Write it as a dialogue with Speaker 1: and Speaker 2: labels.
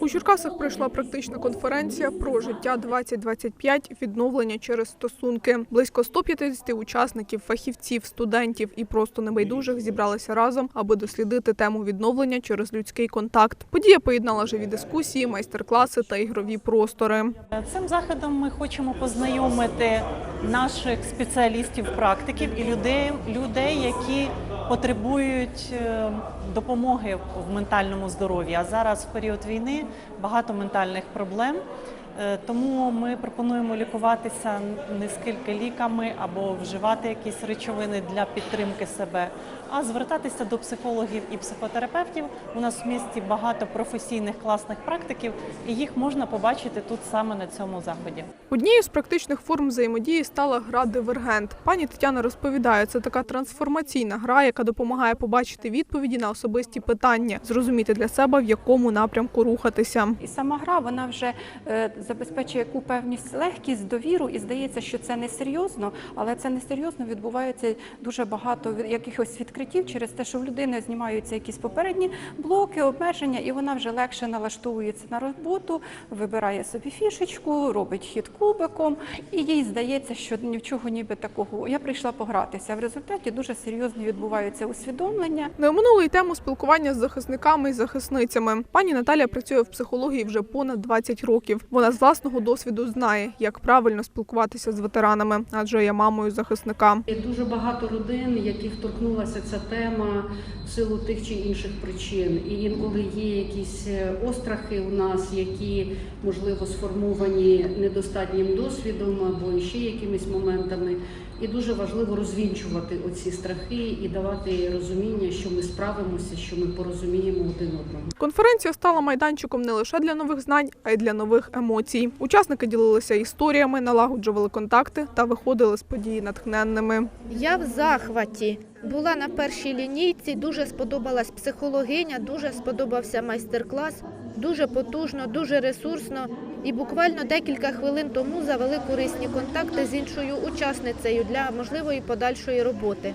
Speaker 1: У Черкасах пройшла практична конференція про життя 2025 відновлення через стосунки. Близько 150 учасників, фахівців, студентів і просто небайдужих зібралися разом, аби дослідити тему відновлення через людський контакт. Подія поєднала живі дискусії, майстер-класи та ігрові простори.
Speaker 2: Цим заходом ми хочемо познайомити наших спеціалістів, практиків і людей, людей, які потребують е, допомоги в ментальному здоров'ї. А зараз в період війни багато ментальних проблем. Е, Тому ми пропонуємо лікуватися не скільки ліками або вживати якісь речовини для підтримки себе, а звертатися до психологів і психотерапевтів. У нас в місті багато професійних класних практиків, і їх можна побачити тут саме на цьому заході.
Speaker 1: Однією з практичних форм взаємодії стала гра Дивергент. Пані Тетяна розповідає, це така трансформаційна гра, яка допомагає побачити відповіді на особисті питання, зрозуміти для себе в якому напрямку рухатися.
Speaker 3: І сама гра вона вже е, забезпечує яку певність легкість, довіру, і здається, що це не серйозно, але це не серйозно відбувається дуже багато якихось відкриттів через те, що в людини знімаються якісь попередні блоки, обмеження, і вона вже легше налаштовується на роботу, вибирає собі фішечку, робить хід кубиком, і їй здається, що нічого ніби такого. Я прийшла погратися. В результаті дуже серйозно відбуваються усвідомлення.
Speaker 1: Не оминули тему спілкування з захисниками і захисницями. Пані Наталя працює в психології вже понад 20 років. Вона з власного досвіду знає, як правильно спілкуватися з ветеранами, адже є мамою захисника.
Speaker 4: Є дуже багато родин, яких торкнулася ця тема в силу тих чи інших причин. І інколи є якісь е, острахи у нас, які можливо сформовані недостатнім досвідом або ще якимись моментами. І дуже важливо розвінчувати оці страхи і давати розуміння, що ми справимося, що ми порозуміємо один одного.
Speaker 1: Конференція стала майданчиком не лише для нових знань, а й для нових емоцій. Учасники ділилися історіями, налагоджували контакти та виходили з події натхненними.
Speaker 5: Я в захваті. Була на першій лінійці, дуже сподобалась психологиня, дуже сподобався майстер-клас, дуже потужно, дуже ресурсно. І буквально декілька хвилин тому завели корисні контакти з іншою учасницею для можливої подальшої роботи.